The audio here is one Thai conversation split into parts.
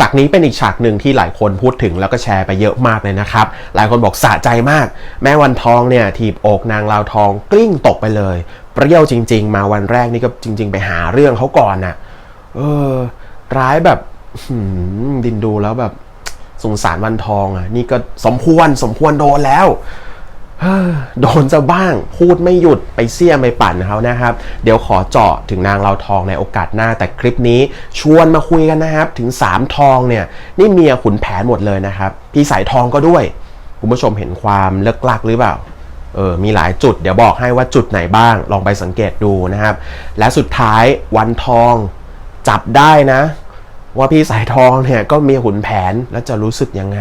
ฉากนี้เป็นอีกฉากหนึ่งที่หลายคนพูดถึงแล้วก็แชร์ไปเยอะมากเลยนะครับ หลายคนบอกสะใจมาก แม่วันทองเนี่ยถีบอกนางลาวทองกลิ้งตกไปเลย เปรี้ยวจริง ๆ มาวันแรกนี่ก็จริง ๆ ไปหาเรื่องเขาก่อนน่ะ เออ ร้ายแบบดินดูแล้วแบบสงสารวันทองอะ นี่ก็สมควรสมควรโดนแล้ว โดนจะบ้างพูดไม่หยุดไปเสี้ยมไปปั่นเขานะครับ เดี๋ยวขอเจาะถึงนางเราทองในโอกาสหน้า แต่คลิปนี้ชวนมาคุยกันนะครับ ถึง 3 ทองเนี่ย นี่เมียขุนแผนหมดเลยนะครับ พี่สายทองก็ด้วย คุณผู้ชมเห็นความเลิกลักหรือเปล่าเออมีหลายจุดเดี๋ยวบอกให้ว่าจุดไหนบ้าง ลองไปสังเกตดูนะครับ และสุดท้ายวันทองจับได้นะ ว่าพี่สายทองเนี่ยก็เมียขุนแผนแล้วจะรู้สึกยังไง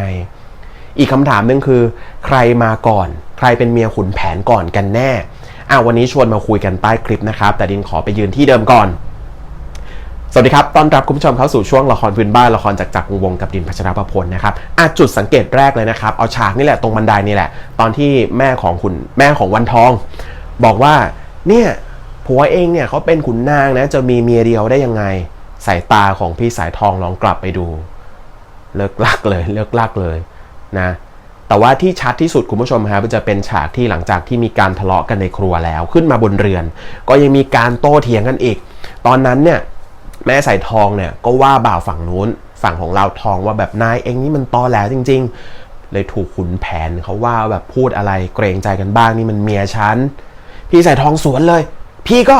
อีกคำถามหนึงคือ ใครมาก่อน ใครเป็นเมียขุนแผนก่อนกันแน่อ้าววันนี้ชวนมาคุยกันใต้คลิปนะครับ แต่ดินขอไปยืนที่เดิมก่อน สวัสดีครับ ต้อนรับคุณผู้ชมเข้าสู่ช่วงละครพื้นบ้านละครจากจักรวงกับดินพัชรประพลนะครับอะจุดสังเกตแรกเลยนะครับ เอาฉากนี่แหละตรงบันไดนี่แหละ ตอนที่แม่ของขุนแม่ของวันทอง บอกว่า เนี่ยผัวเองเนี่ยเขาเป็นขุนนางนะ จะมีเมียเดียวได้ยังไง สายตาของพี่สายทองลองกลับไปดู เลิกลักเลย เลิกลักเลย นะแต่ว่าที่ชัดที่สุดคุณผู้ชมครับจะเป็นฉากที่หลังจากที่มีการทะเลาะกันในครัวแล้วขึ้นมาบนเรือน ก็ยังมีการโต้เถียงกันอีก ตอนนั้นเนี่ยแม่สายทองเนี่ยก็ว่าบ่าวฝั่งนู้นฝั่งของเราทองว่าแบบนายเองนี่มันตอแหลจริง ๆ เลยถูกขุนแผนเขาว่าแบบพูดอะไรเกรงใจกันบ้างนี่มันเมียฉันพี่สายทองสวนเลย พี่ก็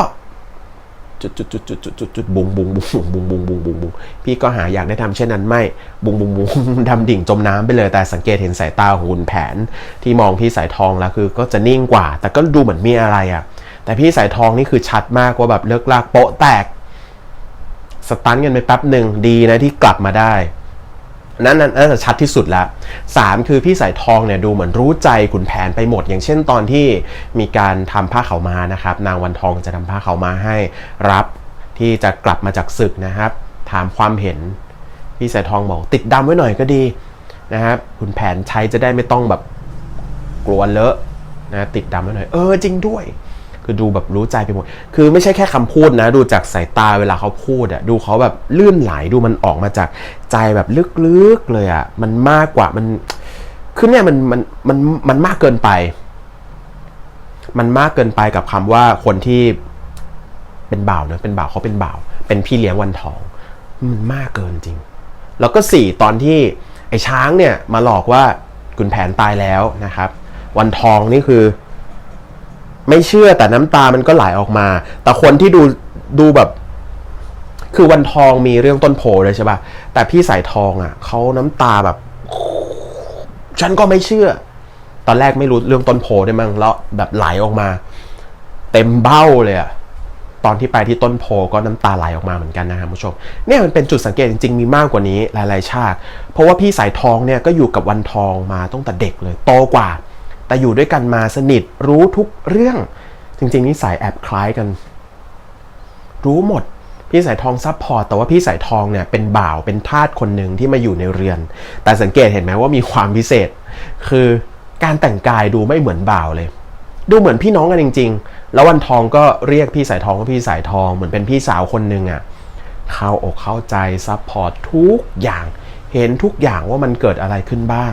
จุดจุดจุดจุดจุดจุดจุดบุงบุงบุงบุงบุงบุงบุงบุงพี่ก็หาอยากได้ทำเช่นนั้นไม่บุงบุงบุงดำดิ่งจมน้ำไปเลย แต่สังเกตเห็นสายตาของคุณแผนที่มองพี่สายทองแล้วคือ ก็จะนิ่งกว่า แต่ก็ดูเหมือนมีอะไรอะ แต่พี่สายทองนี่คือชัดมากว่าแบบเลิกลากโปะแตกสตันกันไปแป๊บหนึ่งดีนะที่กลับมาได้ นั่นนั่นน่าจะชัดที่สุดแล้วสามคือพี่สายทองเนี่ยดูเหมือนรู้ใจขุนแผนไปหมด อย่างเช่นตอนที่มีการทำผ้าเขามานะครับ นางวันทองจะทำผ้าเขามาให้รับที่จะกลับมาจากศึกนะครับ ถามความเห็น พี่สายทองบอกติดดำไว้หน่อยก็ดีนะครับขุนแผนใช้จะได้ไม่ต้องแบบกลัวเลอะนะติดดำไว้หน่อยเออจริงด้วย คือดูแบบรู้ใจไปหมด คือไม่ใช่แค่คำพูดนะ ดูจากสายตาเวลาเขาพูดอะดูเขาแบบลื่นไหลดูมันออกมาจากใจแบบลึกๆเลยอะมันมากกว่ามันคือเนี่ยมันมันมันมันมากเกินไป มันมากเกินไปกับคำว่าคนที่เป็นบ่าวเนะเป็นบ่าวเขาเป็นบ่าว เป็นพี่เลี้ยงวันทอง มันมากเกินจริง แล้วก็สี่ตอนที่ไอ้ช้างเนี่ยมาหลอกว่าคุณแผนตายแล้วนะครับ วันทองนี่คือ ไม่เชื่อแต่น้ำตามันก็ไหลออกมา แต่คนที่ดูดูแบบ คือวันทองมีเรื่องต้นโพเลยใช่ปะแต่พี่สายทองอะเขาน้ำตาแบบ ฉันก็ไม่เชื่อ ตอนแรกไม่รู้เรื่องต้นโพด้วยมั้งแล้วแบบไหลออกมา เต็มเบ้าเลยอะตอนที่ไปที่ต้นโพก็น้ำตาไหลออกมาเหมือนกันนะครับผู้ชมเนี่ยมันเป็นจุดสังเกตจริงๆมีมากกว่านี้หลายๆ ชาติ เพราะว่าพี่สายทองเนี่ยก็อยู่กับวันทองมาตั้งแต่เด็กเลย โตกว่า แต่อยู่ด้วยกันมาสนิทรู้ทุกเรื่อง จริงๆนิสัยแอบคล้ายกัน รู้หมดพี่สายทองซับพอร์ตแต่ว่าพี่สายทองเนี่ยเป็นบ่าวเป็นทาสคนหนึ่งที่มาอยู่ในเรือน แต่สังเกตเห็นไหมว่ามีความพิเศษ คือการแต่งกายดูไม่เหมือนบ่าวเลย ดูเหมือนพี่น้องกันจริง ๆ แล้ววันทองก็เรียกพี่สายทองว่าพี่สายทองเหมือนเป็นพี่สาวคนหนึ่งอะ่ะเข้าอกเข้าใจซับพอร์ตทุกอย่าง เห็นทุกอย่างว่ามันเกิดอะไรขึ้นบ้าง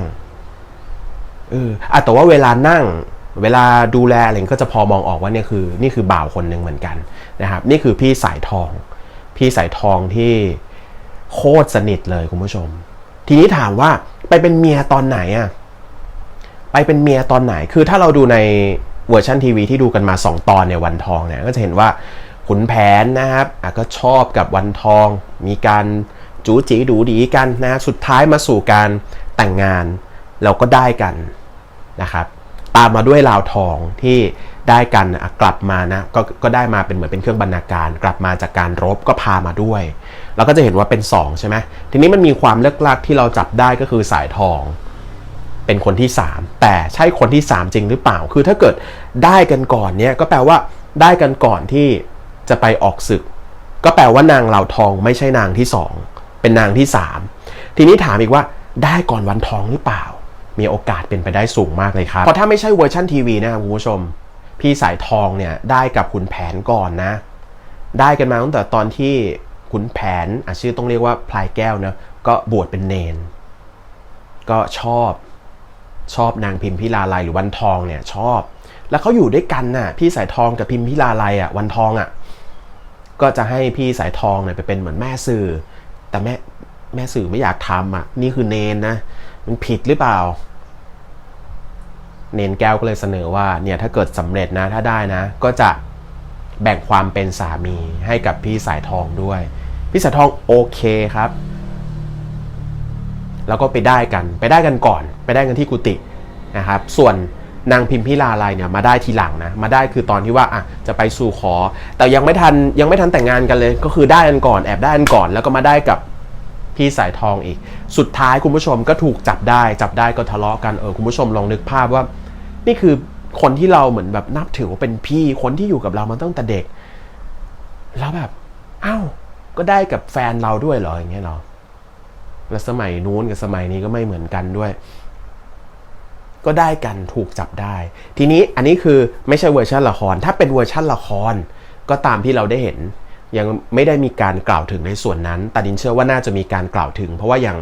เอออะแต่ว่าเวลานั่ง เวลาดูแลอะไรก็จะพอมองออกว่าเนี่ยคือ นี่คือบ่าวคนหนึ่งเหมือนกันนะครับ นี่คือพี่สายทอง พี่สายทองที่โคตรสนิทเลยคุณผู้ชม ทีนี้ถามว่าไปเป็นเมียตอนไหนอะไปเป็นเมียตอนไหน คือถ้าเราดูในเวอร์ชันทีวีที่ดูกันมา 2 ตอนในวันทองเนี่ยก็จะเห็นว่าขุนแผนนะครับก็ชอบกับวันทอง มีการจูจีดูดีกันนะ สุดท้ายมาสู่การแต่งงานเราก็ได้กัน นะครับตามมาด้วยลาวทองที่ได้กันกลับมานะกก็ได้มาเป็นเหมือนเป็นเครื่องบรรณาการ กลับมาจากการรบก็พามาด้วยแล้วก็จะเห็นว่าเป็น 2 ใช่ไหมทีนี้มันมีความเลิกลักที่เราจับได้ก็คือสายทอง เป็นคนที่ 3 แต่ใช่คนที่ 3 จริงหรือเปล่า คือถ้าเกิดได้กันก่อนเนี่ยก็แปลว่าได้กันก่อนที่จะไปออกศึก ก็แปลว่านางเหล่าทองไม่ใช่นางที่ 2 เป็นนางที่ 3 ทีนี้ถามอีกว่าได้ก่อนวันทองหรือเปล่า มีโอกาสเป็นไปได้สูงมากเลยครับ เพราะถ้าไม่ใช่เวอร์ชันทีวีนะครับคุณผู้ชม พี่สายทองเนี่ยได้กับขุนแผนก่อนนะ ได้กันมาตั้งแต่ตอนที่ขุนแผนอะชื่อต้องเรียกว่าพลายแก้วเนะก็บวชเป็นเนน ก็ชอบชอบนางพิมพิลาไลยหรือวันทองเนี่ยชอบ แล้วเขาอยู่ด้วยกันน่ะพี่สายทองกับพิมพิลาไลยอะวันทองอะก็จะให้พี่สายทองเนี่ยไปเป็นเหมือนแม่สื่อ แต่แม่แม่สื่อไม่อยากทำอะนี่คือเนนนะ มันผิดหรือเปล่า เนนแก้วก็เลยเสนอว่าเนี่ยถ้าเกิดสำเร็จนะถ้าได้นะ ก็จะแบ่งความเป็นสามีให้กับพี่สายทองด้วย พี่สายทองโอเคครับ แล้วก็ไปได้กัน ไปได้กันก่อน ไปได้กันที่กุฏินะครับ ส่วนนางพิมพิลาไลยเนี่ยมาได้ทีหลังนะ มาได้คือตอนที่ว่าอะจะไปสู่ขอ แต่ยังไม่ทันยังไม่ทันแต่งงานกันเลย ก็คือได้กันก่อนแอบได้กันก่อน แล้วก็มาได้กับ พี่สายทองอีก สุดท้ายคุณผู้ชมก็ถูกจับได้ จับได้ก็ทะเลาะกันเออคุณผู้ชมลองนึกภาพว่า นี่คือคนที่เราเหมือนแบบนับถือว่าเป็นพี่คนที่อยู่กับเรามาตั้งแต่เด็ก แล้วแบบอ้าวก็ได้กับแฟนเราด้วยเหรออย่างเงี้ยเหรอและสมัยนู้นกับสมัยนี้ก็ไม่เหมือนกันด้วย ก็ได้กันถูกจับได้ ทีนี้อันนี้คือไม่ใช่เวอร์ชันละคร ถ้าเป็นเวอร์ชันละครก็ตามที่เราได้เห็น ยังไม่ได้มีการกล่าวถึงในส่วนนั้น แต่ดินเชื่อว่าน่าจะมีการกล่าวถึง เพราะว่าอย่าง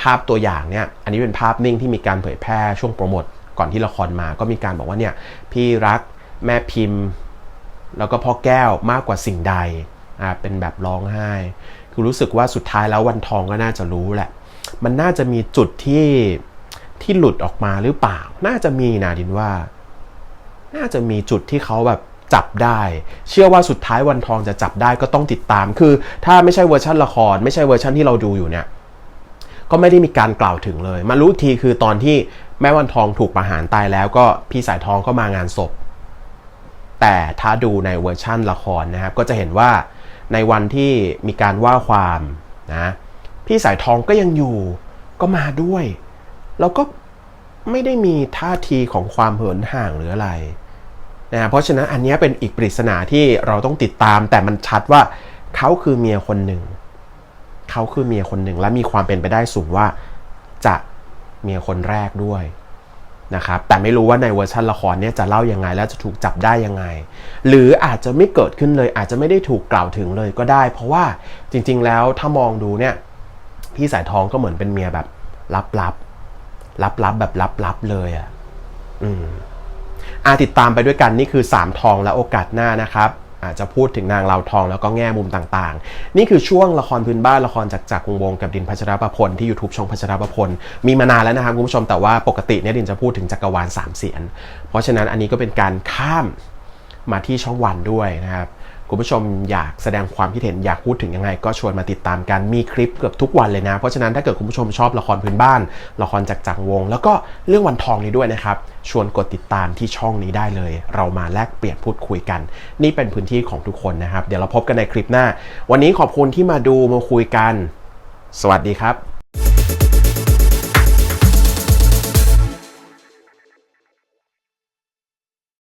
ภาพตัวอย่างเนี่ย อันนี้เป็นภาพนิ่งที่มีการเผยแพร่ช่วงโปรโมทก่อนที่ละครมา ก็มีการบอกว่าเนี่ยพี่รักแม่พิมพ์ แล้วก็พ่อแก้วมากกว่าสิ่งใดอ่าเป็นแบบร้องไห้ คือรู้สึกว่าสุดท้ายแล้ววันทองก็น่าจะรู้แหละ มันน่าจะมีจุดที่ที่หลุดออกมาหรือเปล่า น่าจะมีนะดินว่า น่าจะมีจุดที่เขาแบบ จับได้ เชื่อว่าสุดท้ายวันทองจะจับได้ก็ต้องติดตาม คือ ถ้าไม่ใช่เวอร์ชันละคร ไม่ใช่เวอร์ชันที่เราดูอยู่เนี่ยก็ไม่ได้มีการกล่าวถึงเลย มารู้ทีคือตอนที่แม่วันทองถูกประหารตายแล้วก็พี่สายทองก็มางานศพ แต่ถ้าดูในเวอร์ชั่นละครนะครับก็จะเห็นว่าในวันที่มีการว่าความนะพี่สายทองก็ยังอยู่ก็มาด้วย แล้วก็ไม่ได้มีท่าทีของความเหินห่างหรืออะไร นะเพราะฉะนั้นอันนี้เป็นอีกปริศนาที่เราต้องติดตาม แต่มันชัดว่าเขาคือเมียคนหนึ่งเขาคือเมียคนหนึ่งและมีความเป็นไปได้สูงว่าจะเมียคนแรกด้วยนะครับแต่ไม่รู้ว่าในเวอร์ชันละครเนี่ยจะเล่ายังไงแล้วจะถูกจับได้ยังไง หรืออาจจะไม่เกิดขึ้นเลย อาจจะไม่ได้ถูกกล่าวถึงเลยก็ได้ เพราะว่าจริง ๆ แล้วถ้ามองดูเนี่ยพี่สายทองก็เหมือนเป็นเมียแบบลับๆลับๆแบบลับๆเลยอะ่ะอืม อาติดตามไปด้วยกันนี่คือ 3 ทองและโอกาสหน้านะครับอาจจะพูดถึงนางเราทองแล้วก็แง่มุมต่างๆ นี่คือช่วงละครพื้นบ้านละครจากจากวงวงกับดินพัชรประพลที่ YouTube ช่องพัชรประพลมีมานานแล้วนะครับคุณผู้ชมแต่ว่าปกติเนี่ยดินจะพูดถึงจักรวาลสามเสียน เพราะฉะนั้นอันนี้ก็เป็นการข้ามมาที่ช่องวันด้วยนะครับ คุณผู้ชมอยากแสดงความคิดเห็นอยากพูดถึงยังไง ก็ชวนมาติดตามกันมีคลิปเกือบทุกวันเลยนะ เพราะฉะนั้นถ้าเกิดคุณผู้ชมชอบละครพื้นบ้าน ละครจากจักรวง แล้วก็เรื่องวันทองนี้ด้วยนะครับ ชวนกดติดตามที่ช่องนี้ได้เลย เรามาแลกเปลี่ยนพูดคุยกัน นี่เป็นพื้นที่ของทุกคนนะครับ เดี๋ยวเราพบกันในคลิปหน้า วันนี้ขอบคุณที่มาดูมาคุยกัน สวัสดีครับ